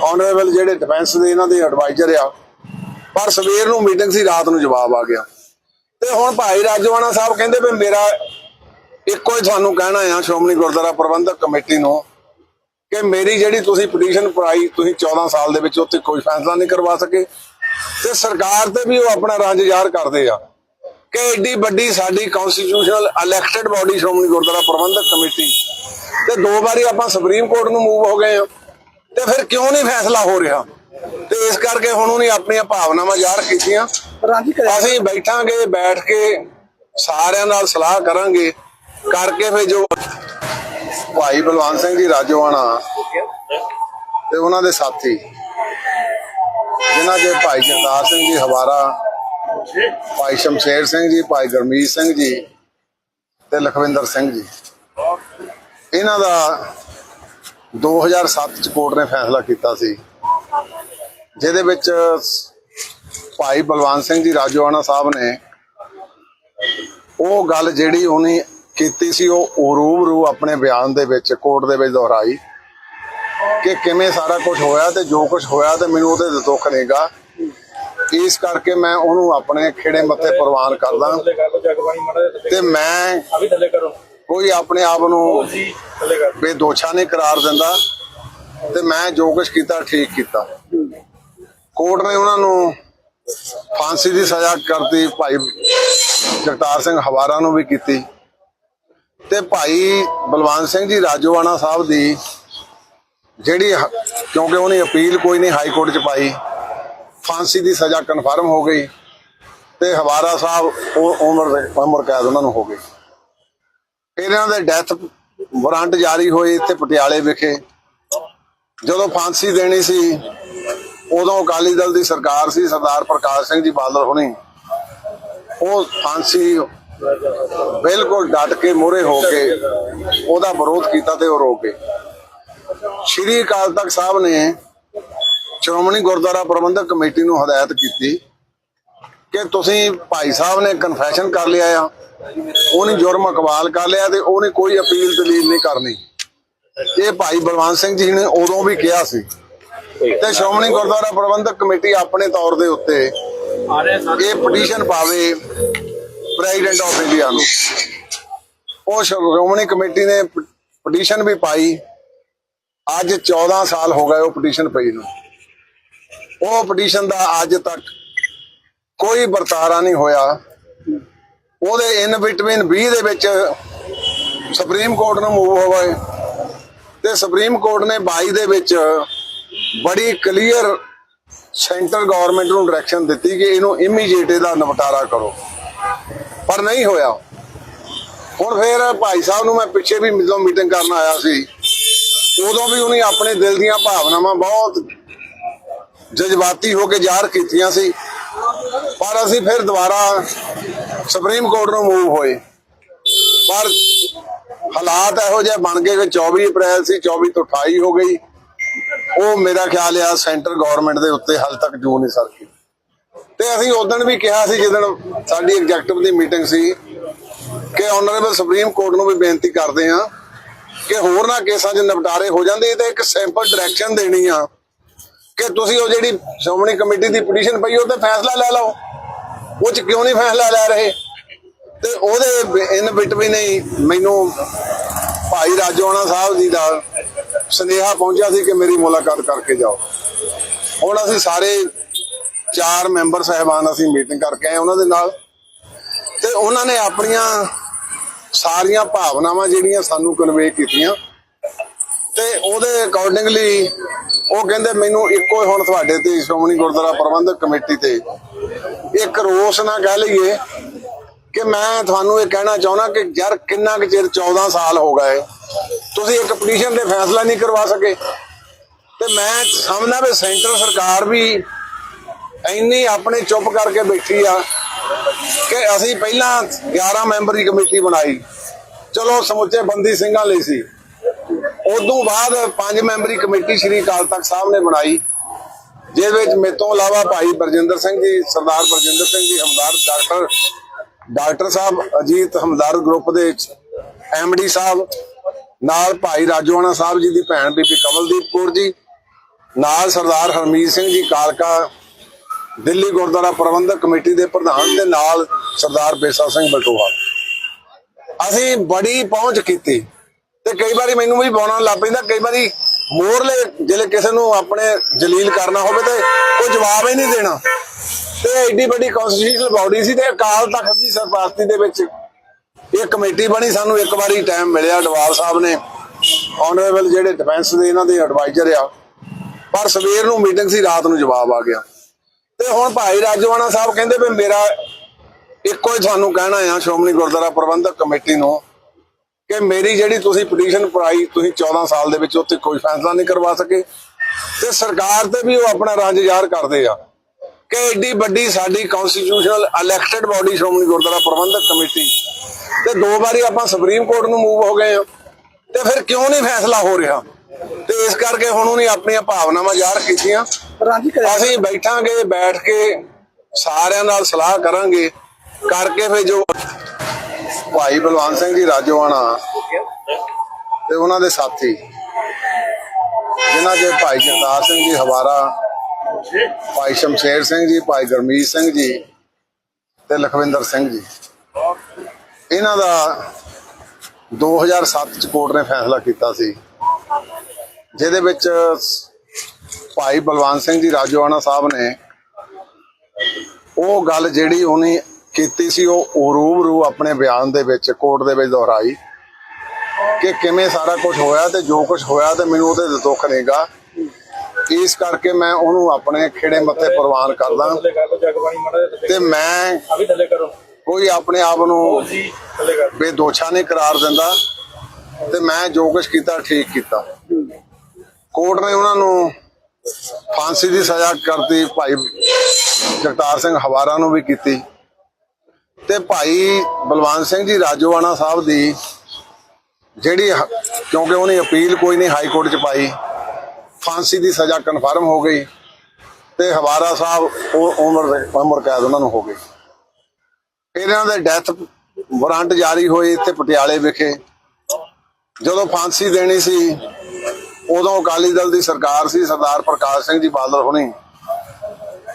Speaker 1: ਆਨਰੇਬਲ ਜਿਹੜੇ ਡਿਫੈਂਸ ਦੇ ਇਹਨਾਂ ਦੇ ਐਡਵਾਈਜ਼ਰ ਆ। ਪਰ ਸਵੇਰ ਨੂੰ ਮੀਟਿੰਗ ਸੀ, ਰਾਤ ਨੂੰ ਜਵਾਬ ਆ ਗਿਆ। ਤੇ ਹੁਣ ਭਾਈ ਰਾਜਵਾਨਾ ਸਾਹਿਬ ਕਹਿੰਦੇ ਵੀ ਮੇਰਾ ਇੱਕੋ ਹੀ ਤੁਹਾਨੂੰ ਕਹਿਣਾ ਆ, ਸ਼੍ਰੋਮਣੀ ਗੁਰਦੁਆਰਾ ਪ੍ਰਬੰਧਕ ਕਮੇਟੀ ਨੂੰ ਕਿ ਮੇਰੀ ਜਿਹੜੀ ਤੁਸੀਂ ਪਟੀਸ਼ਨ ਪਾਈ ਤੁਸੀਂ 14 ਸਾਲ ਦੇ ਵਿੱਚ ਉੱਤੇ ਕੋਈ ਫੈਸਲਾ ਨਹੀਂ ਕਰਵਾ ਸਕੇ ਤੇ ਸਰਕਾਰ ਤੇ ਵੀ ਉਹ ਆਪਣਾ ਰੰਜ ਜ਼ਾਹਰ ਕਰਦੇ ਆ ਕਿ ਏਡੀ ਵੱਡੀ ਸਾਡੀ constitutional elected body Shiromani Gurdwara Prabandhak committee ਤੇ ਦੋ ਵਾਰੀ ਆਪਾਂ ਸੁਪਰੀਮ ਕੋਰਟ ਨੂੰ ਮੂਵ ਹੋ ਗਏ ਆ ਤੇ ਫਿਰ ਕਿਉਂ ਨਹੀਂ ਫੈਸਲਾ ਹੋ ਰਿਹਾ? ਤੇ ਇਸ ਕਰਕੇ ਹੁਣ ਉਹਨੇ ਆਪਣੀਆਂ ਭਾਵਨਾਵਾਂ ਜ਼ਾਹਰ ਕੀਤੀਆਂ। ਅਸੀਂ ਬੈਠਾਂਗੇ ਬੈਠ ਕੇ ਸਾਰਿਆਂ ਨਾਲ ਸਲਾਹ ਕਰਾਂਗੇ ਕਰਕੇ ਫਿਰ ਜੋ ਭਾਈ ਬਲਵੰਤ ਸਿੰਘ ਜੀ ਰਾਜੋਆਣਾ ਤੇ ਉਹਨਾਂ ਦੇ ਸਾਥੀ, ਜਿਨ੍ਹਾਂ ਦੇ ਭਾਈ ਜਗਤਾਰ ਸਿੰਘ ਜੀ ਹਵਾਰਾ, ਭਾਈ ਸ਼ਮਸ਼ੇਰ ਸਿੰਘ ਜੀ, ਭਾਈ ਗਰਮੀਤ ਸਿੰਘ ਜੀ ਤੇ ਲਖਵਿੰਦਰ ਸਿੰਘ ਜੀ। ਇਹਨਾਂ ਦਾ 2007 ਚ ਕੋਰਟ ਨੇ ਫੈਸਲਾ ਕੀਤਾ ਸੀ, ਜਿਹਦੇ ਵਿੱਚ ਭਾਈ ਬਲਵੰਤ ਸਿੰਘ ਜੀ ਰਾਜੋਆਣਾ ਸਾਹਿਬ ਨੇ ਉਹ ਗੱਲ ਜਿਹੜੀ ਉਹਨੇ ਕੀਤੀ ਸੀ ਉਹ ਰੂਬਰੂ ਆਪਣੇ ਬਿਆਨ ਦੇ ਵਿੱਚ ਕੋਰਟ ਦੇ ਵਿੱਚ ਦੁਹਰਾਈ ਕਿ ਕਿਵੇਂ ਸਾਰਾ ਕੁਝ ਹੋਇਆ ਤੇ ਜੋ ਕੁਝ ਹੋਇਆ ਤੇ ਮੈਨੂੰ ਉਹਦੇ ਤੇ ਦੁੱਖ ਨਹੀਂਗਾ ਇਸ ਕਰਕੇ ਮੈਂ ਉਹਨੂੰ ਆਪਣੇ ਖੇੜੇ ਮੱਥੇ ਪ੍ਰਵਾਨ ਕਰਦਾ। ਤੇ ਮੈਂ ਕੋਈ ਆਪਣੇ ਆਪ ਨੂੰ ਬੇਦੋਸ਼ਾ ਨਹੀਂ ਕਰਾਰ ਦਿੰਦਾ ਤੇ ਮੈਂ ਜੋ ਕੁਝ ਕੀਤਾ ਠੀਕ ਕੀਤਾ। ਕੋਰਟ ਨੇ ਉਹਨਾਂ ਨੂੰ ਫਾਂਸੀ ਦੀ ਸਜ਼ਾ ਕਰਤੀ ਭਾਈ ਜਗਤਾਰ ਸਿੰਘ ਹਵਾਰਾ ਨੂੰ ਵੀ ਕੀਤੀ। ਤੇ ਭਾਈ ਬਲਵੰਤ ਸਿੰਘ ਜੀ ਰਾਜੋਆਣਾ ਸਾਹਿਬ ਦੀ ਜਿਹੜੀ ਕਿਉਂਕਿ ਉਹਨੇ ਅਪੀਲ ਕੋਈ ਨਹੀਂ ਹਾਈ ਕੋਰਟ ਚ ਪਾਈ, ਫਾਂਸੀ ਦੀ ਸਜ਼ਾ ਕਨਫਰਮ ਹੋ ਗਈ ਤੇ ਹਵਾਰਾ ਸਾਹਿਬ ਉਹ ਉਮਰ ਉਮਰ ਕੈਦ ਉਹਨਾਂ ਨੂੰ ਹੋ ਗਈ। ਇਹਨਾਂ ਦੇ ਡੈਥ ਵਾਰੰਟ ਜਾਰੀ ਹੋਏ ਇੱਥੇ ਪਟਿਆਲੇ ਵਿਖੇ। ਜਦੋਂ ਫਾਂਸੀ ਦੇਣੀ ਸੀ, ਉਦੋਂ ਅਕਾਲੀ ਦਲ ਦੀ ਸਰਕਾਰ ਸੀ, ਸਰਦਾਰ ਪ੍ਰਕਾਸ਼ ਸਿੰਘ ਜੀ ਬਾਦਲ ਹੋਣੀ। ਉਹ ਫਾਂਸੀ ਬਿਲਕੁਲ ਡਟ ਕੇ ਮੂਹਰੇ ਹੋ ਕੇ ਉਹਦਾ ਵਿਰੋਧ ਕੀਤਾ ਤੇ ਉਹ ਰੋ ਗਏ। ਸ਼੍ਰੀ ਅਕਾਲ ਤਖਤ ਸਾਹਿਬ ਨੇ ਸ਼੍ਰੋਮਣੀ ਗੁਰਦੁਆਰਾ ਪ੍ਰਬੰਧਕ ਕਮੇਟੀ ਨੂੰ ਹਦਾਇਤ ਕੀਤੀ ਕਿ ਤੁਸੀਂ ਭਾਈ ਸਾਹਿਬ ਨੇ ਕਨਫੈਸ਼ਨ ਕਰ ਲਿਆ ਆ ਉਹਨੇ ਜੁਰਮ ਇਕਬਾਲ ਕਰ ਲਿਆ ਤੇ ਉਹਨੇ ਕੋਈ ਅਪੀਲ ਦਲੀਲ ਨਹੀਂ ਕਰਨੀ। ਇਹ ਭਾਈ ਬਲਵੰਤ ਸਿੰਘ ਜੀ ਨੇ ਉਦੋਂ ਵੀ ਕਿਹਾ ਸੀ ਤੇ ਸ਼੍ਰੋਮਣੀ ਗੁਰਦੁਆਰਾ ਪ੍ਰਬੰਧਕ ਕਮੇਟੀ ਆਪਣੇ ਤੌਰ ਦੇ ਉੱਤੇ ਇਹ ਪਟੀਸ਼ਨ ਪਾਵੇ ਪ੍ਰੈਜ਼ੀਡੈਂਟ ਆਫ ਇੰਡੀਆ ਨੂੰ। ਉਹ ਸ਼੍ਰੋਮਣੀ ਕਮੇਟੀ ਨੇ ਪਟੀਸ਼ਨ ਵੀ ਪਾਈ। ਅੱਜ 14 ਸਾਲ ਹੋ ਗਏ ਉਹ ਪਟੀਸ਼ਨ ਪਈ ਨੂੰ। ਉਹ ਪਟੀਸ਼ਨ ਦਾ ਅੱਜ ਤੱਕ ਕੋਈ ਵਰਤਾਰਾ ਨਹੀਂ ਹੋਇਆ। ਉਹਦੇ ਇਨ ਬਿਟਵੀਨ 20 ਦੇ ਵਿੱਚ ਸੁਪਰੀਮ ਕੋਰਟ ਨੂੰ ਮੂਵ ਹੋ। ਗਏ ਤੇ ਸੁਪਰੀਮ ਕੋਰਟ ਨੇ 22 ਦੇ ਵਿੱਚ ਬੜੀ ਕਲੀਅਰ ਸੈਂਟਰ ਗਵਰਨਮੈਂਟ ਨੂੰ ਡਾਇਰੈਕਸ਼ਨ ਦਿੱਤੀ ਕਿ ਇਹਨੂੰ ਇਮੀਡੀਏਟ ਇਹਦਾ ਨਿਪਟਾਰਾ ਕਰੋ। ਪਰ ਨਹੀਂ ਹੋਇਆ। ਹੁਣ ਫਿਰ ਭਾਈ ਸਾਹਿਬ ਨੂੰ ਮੈਂ ਪਿੱਛੇ ਵੀ ਜਦੋਂ ਮੀਟਿੰਗ ਕਰਨ ਆਇਆ ਸੀ। ਉਦੋਂ ਵੀ ਉਹਨੇ ਆਪਣੇ ਦਿਲ ਦੀਆਂ ਭਾਵਨਾਵਾਂ ਬਹੁਤ ਜਜ਼ਬਾਤੀ ਹੋ ਕੇ ਜ਼ਾਹਰ ਕੀਤੀਆਂ ਸੀ। ਪਰ ਅਸੀਂ ਫਿਰ ਦੁਬਾਰਾ ਸੁਪਰੀਮ ਕੋਰਟ ਨੂੰ ਮੂਵ ਹੋਏ। ਪਰ ਹਾਲਾਤ ਇਹੋ ਜਿਹੇ ਬਣ ਗਏ ਕਿ 24 ਅਪ੍ਰੈਲ ਸੀ 24 ਤੋਂ 28 ਹੋ ਗਈ। ਉਹ ਮੇਰਾ ਖਿਆਲ ਆ ਸੈਂਟਰ ਗਵਰਨਮੈਂਟ ਦੇ ਉੱਤੇ ਹਾਲ ਤੱਕ ਜੂ ਨਹੀਂ ਸਰਕੀ। ਤੇ ਅਸੀਂ ਉਦੋਂ ਵੀ ਕਿਹਾ ਸੀ ਜਦੋਂ ਸਾਡੀ ਐਗਜ਼ੈਕਟਿਵ ਦੀ ਮੀਟਿੰਗ ਸੀ ਕਿ ਆਨਰੇਬਲ ਸੁਪਰੀਮ ਕੋਰਟ ਨੂੰ ਵੀ ਬੇਨਤੀ ਕਰਦੇ ਆ ਕਿ ਹੋਰ ਨਾ ਕੇਸਾਂ 'ਚ ਨਿਪਟਾਰੇ ਹੋ ਜਾਂਦੇ। ਤੇ ਇੱਕ ਸਿੰਪਲ ਡਾਇਰੈਕਸ਼ਨ ਦੇਣੀ ਆ ਕਿ ਤੁਸੀਂ ਉਹ ਜਿਹੜੀ ਸ਼੍ਰੋਮਣੀ ਕਮੇਟੀ ਦੀ ਪਟੀਸ਼ਨ ਪਈ, ਉਹ ਤੇ ਫੈਸਲਾ ਲੈ ਲਓ। ਉਹ 'ਚ ਕਿਉਂ ਨਹੀਂ ਫੈਸਲਾ ਲੈ ਰਹੇ? ਤੇ ਉਹਦੇ ਇਨ ਬਿਟਵੀਨ ਨਹੀਂ ਮੈਨੂੰ ਭਾਈ ਰਾਜੋਆਣਾ ਸਾਹਿਬ ਜੀ ਦਾ ਸੁਨੇਹਾ ਪਹੁੰਚਿਆ ਸੀ ਕਿ ਮੇਰੀ ਮੁਲਾਕਾਤ ਕਰਕੇ ਜਾਓ। ਹੁਣ ਅਸੀਂ ਸਾਰੇ ਚਾਰ ਮੈਂਬਰ ਸਹਿਬਾਨ ਅਸੀਂ ਮੀਟਿੰਗ ਕਰਕੇ ਆਏ ਉਹਨਾਂ ਦੇ ਨਾਲ। ਤੇ ਉਹਨਾਂ ਨੇ ਆਪਣੀਆਂ ਸਾਰੀਆਂ ਭਾਵਨਾਵਾਂ ਜਿਹੜੀਆਂ ਸਾਨੂੰ ਕਨਵੇ ਕੀਤੀਆਂ। ਤੇ ਉਹਦੇ ਅਕੋਰਡਿੰਗਲੀ ਉਹ ਕਹਿੰਦੇ, ਮੈਨੂੰ ਇੱਕੋ ਹੀ ਹੁਣ ਤੁਹਾਡੇ ਤੇ ਸ਼੍ਰੋਮਣੀ ਗੁਰਦੁਆਰਾ ਪ੍ਰਬੰਧਕ ਕਮੇਟੀ ਤੇ ਇੱਕ ਰੋਸ ਨਾ ਕਹਿ ਲਈਏ ਕਿ ਮੈਂ ਤੁਹਾਨੂੰ ਇਹ ਕਹਿਣਾ ਚਾਹੁੰਦਾ ਕਿ ਯਾਰ ਕਿੰਨਾ ਕੁ ਚਿਰ 14 ਸਾਲ ਹੋ ਗਏ, ਤੁਸੀਂ ਇੱਕ ਪਟੀਸ਼ਨ ਤੇ ਫੈਸਲਾ ਨਹੀਂ ਕਰਵਾ ਸਕੇ। ਤੇ ਮੈਂ ਸਮਝਦਾ ਵੀ ਸੈਂਟਰ ਸਰਕਾਰ ਵੀ ਇੰਨੀ ਆਪਣੇ ਚੁੱਪ ਕਰਕੇ ਬੈਠੀ ਆ ਕਿ ਅਸੀਂ ਪਹਿਲਾਂ 11 ਮੈਂਬਰੀ ਕਮੇਟੀ ਬਣਾਈ। ਚਲੋ ਸਮੁੱਚੇ ਬੰਦੀ ਸਿੰਘਾਂ ਲਈ ਸੀ। ਉਦੋਂ ਬਾਅਦ ਪੰਜ ਮੈਂਬਰੀ ਕਮੇਟੀ ਸ਼੍ਰੀ ਅਕਾਲ ਤਖਤ ਸਾਹਿਬ ਨੇ ਬਣਾਈ, ਜਿਹਦੇ ਵਿੱਚ ਮੇਰੇ ਤੋਂ ਇਲਾਵਾ ਭਾਈ ਬਰਜਿੰਦਰ ਸਿੰਘ ਜੀ, Sardar Barjinder Singh ji Hamdard doctor doctor sahib Ajit Hamdard group ਦੇ ਐਮਡੀ ਸਾਹਿਬ, ਨਾਲ ਭਾਈ ਰਾਜੋਆਣਾ ਸਾਹਿਬ ਜੀ ਦੀ ਭੈਣ ਬੀਬੀ ਕਮਲਦੀਪ ਕੌਰ ਜੀ, ਨਾਲ ਸਰਦਾਰ ਹਰਮੀਤ ਸਿੰਘ ਜੀ ਕਾਲਕਾ ਦਿੱਲੀ ਗੁਰਦੁਆਰਾ ਪ੍ਰਬੰਧਕ ਕਮੇਟੀ ਦੇ ਪ੍ਰਧਾਨ ਦੇ ਨਾਲ ਸਰਦਾਰ ਬੇਸਾ ਸਿੰਘ ਬਲਟੋਹਾ ਅਸੀਂ ਬੜੀ ਪਹੁੰਚ ਕੀਤੀ ਤੇ ਕਈ ਵਾਰੀ ਮੈਨੂੰ ਵੀ ਬੋਲਣ ਲੱਗ ਪੈਂਦਾ, ਕਈ ਵਾਰੀ ਮੋਰਲੇ ਜਿਹੜੇ ਕਿਸੇ ਨੂੰ ਆਪਣੇ ਜਲੀਲ ਕਰਨਾ ਹੋਵੇ ਤੇ ਕੋਈ ਜਵਾਬ ਹੀ ਨਹੀਂ ਦੇਣਾ। ਤੇ ਐਡੀ ਵੱਡੀ ਕਨਸਟੀਟਿਊਸ਼ਨਲ ਬਾਡੀ ਸੀ ਤੇ ਅਕਾਲ ਤਖਤ ਦੀ ਸਰਪ੍ਰਸਤੀ ਦੇ ਵਿੱਚ ਇਹ ਕਮੇਟੀ ਬਣੀ। ਸਾਨੂੰ ਇੱਕ ਵਾਰੀ ਟਾਈਮ ਮਿਲਿਆ ਡਵਾਲ ਸਾਹਿਬ ਨੇ। ਆਨਰੇਬਲ ਜਿਹੜੇ ਡਿਫੈਂਸ ਦੇ ਇਹਨਾਂ ਦੇ ਐਡਵਾਈਜ਼ਰ ਆ। ਪਰ ਸਵੇਰ ਨੂੰ ਮੀਟਿੰਗ ਸੀ, ਰਾਤ ਨੂੰ ਜਵਾਬ ਆ ਗਿਆ। ਤੇ ਹੁਣ ਭਾਈ ਰਾਜਵਾਨਾ ਸਾਹਿਬ ਕਹਿੰਦੇ ਵੀ ਮੇਰਾ ਇੱਕੋ ਹੀ ਤੁਹਾਨੂੰ ਕਹਿਣਾ ਆ, ਸ਼੍ਰੋਮਣੀ ਗੁਰਦੁਆਰਾ ਪ੍ਰਬੰਧਕ ਕਮੇਟੀ ਨੂੰ ਕਿ ਮੇਰੀ ਜਿਹੜੀ ਤੁਸੀਂ ਪਟੀਸ਼ਨ ਪਾਈ, ਤੁਸੀਂ 14 ਸਾਲ ਦੇ ਵਿੱਚ ਉੱਤੇ ਕੋਈ ਫੈਸਲਾ ਨਹੀਂ ਕਰਵਾ ਸਕੇ। ਤੇ ਸਰਕਾਰ ਤੇ ਵੀ ਉਹ ਆਪਣਾ ਰੰਜ ਜ਼ਾਹਰ ਕਰਦੇ ਆ ਕਿ ਐਡੀ ਵੱਡੀ ਸਾਡੀ constitutional elected body Shiromani Gurdwara Parbandhak committee, ਤੇ ਦੋ ਵਾਰੀ ਆਪਾਂ ਸੁਪਰੀਮ ਕੋਰਟ ਨੂੰ ਮੂਵ ਹੋ ਗਏ ਆ। ਤੇ ਫਿਰ ਕਿਉਂ ਨਹੀਂ ਫੈਸਲਾ ਹੋ ਰਿਹਾ? ਤੇ ਇਸ ਕਰਕੇ ਹੁਣ ਉਹਨੇ ਆਪਣੀਆਂ ਭਾਵਨਾਵਾਂ ਜ਼ਾਹਰ ਕੀਤੀਆਂ। ਅਸੀਂ ਬੈਠਾਂਗੇ ਬੈਠ ਕੇ ਸਾਰਿਆਂ ਨਾਲ ਸਲਾਹ ਕਰਾਂਗੇ। ਕਰਕੇ ਫਿਰ ਜੋ ਭਾਈ ਬਲਵੰਤ ਸਿੰਘ ਜੀ ਰਾਜੋਆਣਾ ਤੇ ਉਹਨਾਂ ਦੇ ਸਾਥੀ ਜਿਨ੍ਹਾਂ ਦੇ ਭਾਈ ਜਗਤਾਰ ਸਿੰਘ ਜੀ ਹਵਾਰਾ ਭਾਈ ਸ਼ਮਸ਼ੇਰ ਸਿੰਘ ਜੀ ਭਾਈ ਗਰਮੀਤ ਸਿੰਘ ਜੀ ਤੇ ਲਖਵਿੰਦਰ ਸਿੰਘ ਜੀ। ਇਹਨਾਂ ਦਾ 2007 ਚ ਕੋਰਟ ਨੇ ਫੈਸਲਾ ਕੀਤਾ ਸੀ। ਜਿਹਦੇ ਵਿੱਚ ਭਾਈ ਬਲਵੰਤ ਸਿੰਘ ਜੀ ਰਾਜੋਆਣਾ ਸਾਹਿਬ ਨੇ ਉਹ ਗੱਲ ਜਿਹੜੀ ਉਹਨੇ ਕੀਤੀ ਸੀ ਉਹ ਰੂਬਰੂ ਆਪਣੇ ਬਿਆਨ ਦੇ ਵਿੱਚ ਕੋਰਟ ਦੇ ਵਿੱਚ ਦੁਹਰਾਈ ਕਿ ਕਿਵੇਂ ਸਾਰਾ ਕੁਝ ਹੋਇਆ ਤੇ ਜੋ ਕੁਝ ਹੋਇਆ ਤੇ ਮੈਨੂੰ ਉਹਦੇ ਤੇ ਦੁੱਖ ਨਹੀਂਗਾ ਇਸ ਕਰਕੇ ਮੈਂ ਉਹਨੂੰ ਆਪਣੇ ਖੇੜੇ ਮੱਥੇ ਪ੍ਰਵਾਨ ਕਰਦਾ। ਤੇ ਮੈਂ ਕੋਈ ਆਪਣੇ ਆਪ ਨੂੰ ਬੇਦੋਸ਼ਾ ਨਹੀਂ ਕਰਾਰ ਦਿੰਦਾ। ਤੇ ਮੈਂ ਜੋ ਕੁਝ ਕੀਤਾ, ਠੀਕ ਕੀਤਾ। ਕੋਰਟ ਨੇ ਉਹਨਾਂ ਨੂੰ ਫਾਂਸੀ ਦੀ ਸਜ਼ਾ ਕਰਤੀ, ਭਾਈ ਜਗਤਾਰ ਸਿੰਘ ਹਵਾਰਾ ਨੂੰ ਵੀ ਕੀਤੀ। ਤੇ ਭਾਈ ਬਲਵੰਤ ਸਿੰਘ ਜੀ ਰਾਜੋਆਣਾ ਸਾਹਿਬ ਦੀ ਜਿਹੜੀ ਕਿਉਂਕਿ ਉਹਨੇ ਅਪੀਲ ਕੋਈ ਨਹੀਂ ਹਾਈ ਕੋਰਟ ਚ ਪਾਈ, ਫਾਂਸੀ ਦੀ ਸਜ਼ਾ ਕਨਫਰਮ ਹੋ ਗਈ ਤੇ ਹਵਾਰਾ ਸਾਹਿਬ ਉਹ ਉਮਰ ਉਮਰ ਕੈਦ ਉਹਨਾਂ ਨੂੰ ਹੋ ਗਈ ਇਹਨਾਂ ਦੇ ਡੈਥ ਵਾਰੰਟ ਜਾਰੀ ਹੋਏ ਇੱਥੇ ਪਟਿਆਲੇ ਵਿਖੇ। ਜਦੋਂ ਫਾਂਸੀ ਦੇਣੀ ਸੀ, ਉਦੋਂ ਅਕਾਲੀ ਦਲ ਦੀ ਸਰਕਾਰ ਸੀ, ਸਰਦਾਰ ਪ੍ਰਕਾਸ਼ ਸਿੰਘ ਜੀ ਬਾਦਲ ਹੋਣੀ।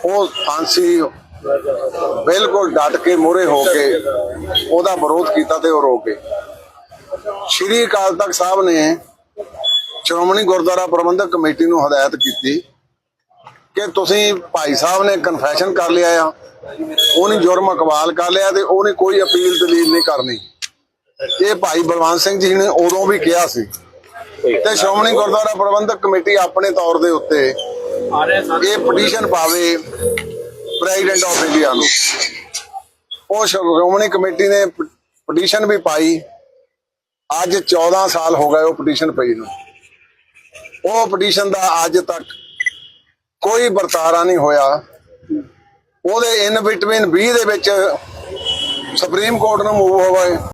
Speaker 1: ਉਹ ਫਾਂਸੀ ਬਿਲਕੁਲ ਡਟ ਕੇ ਮੋਰੇ ਹੋ ਕੇ ਉਹਦਾ ਵਿਰੋਧ ਕੀਤਾ ਤੇ ਉਹ ਰੋ ਗਏ। ਸ਼੍ਰੀ ਅਕਾਲ ਤਖਤ ਸਾਹਿਬ ਨੇ ਸ਼੍ਰੋਮਣੀ ਗੁਰਦੁਆਰਾ ਪ੍ਰਬੰਧਕ ਕਮੇਟੀ ਨੂੰ ਹਦਾਇਤ ਕੀਤੀ ਕਿ ਤੁਸੀਂ ਭਾਈ ਸਾਹਿਬ ਨੇ ਕਨਫੈਸ਼ਨ ਕਰ ਲਿਆ ਆ ਉਹਨੇ ਜੁਰਮ ਇਕਬਾਲ ਕਰ ਲਿਆ ਤੇ ਉਹਨੇ ਕੋਈ ਅਪੀਲ ਦਲੀਲ ਨਹੀਂ ਕਰਨੀ। ਇਹ ਭਾਈ ਬਲਵੰਤ ਸਿੰਘ ਜੀ ਨੇ ਉਦੋਂ ਵੀ ਕਿਹਾ ਸੀ। ਤੇ ਸ਼੍ਰੋਮਣੀ ਗੁਰਦੁਆਰਾ ਪ੍ਰਬੰਧਕ ਕਮੇਟੀ ਆਪਣੇ ਤੌਰ ਦੇ ਉੱਤੇ ਇਹ ਪਟੀਸ਼ਨ ਪਾਵੇ ਪ੍ਰੈਜ਼ੀਡੈਂਟ ਆਫ ਇੰਡੀਆ ਨੂੰ। ਉਹ ਸ਼੍ਰੋਮਣੀ ਕਮੇਟੀ ਨੇ ਪਟੀਸ਼ਨ ਵੀ ਪਾਈ। ਅੱਜ 14 ਸਾਲ ਹੋ ਗਏ ਉਹ ਪਟੀਸ਼ਨ ਪਈ ਨੂੰ। ਉਹ ਪਟੀਸ਼ਨ ਦਾ ਅੱਜ ਤੱਕ ਕੋਈ ਵਰਤਾਰਾ ਨਹੀਂ ਹੋਇਆ। ਉਹਦੇ ਇਨ ਬਿਟਵੀਨ 20 ਦੇ ਵਿੱਚ ਸੁਪਰੀਮ ਕੋਰਟ ਨੂੰ ਮੂਵ ਹੋ ਗਏ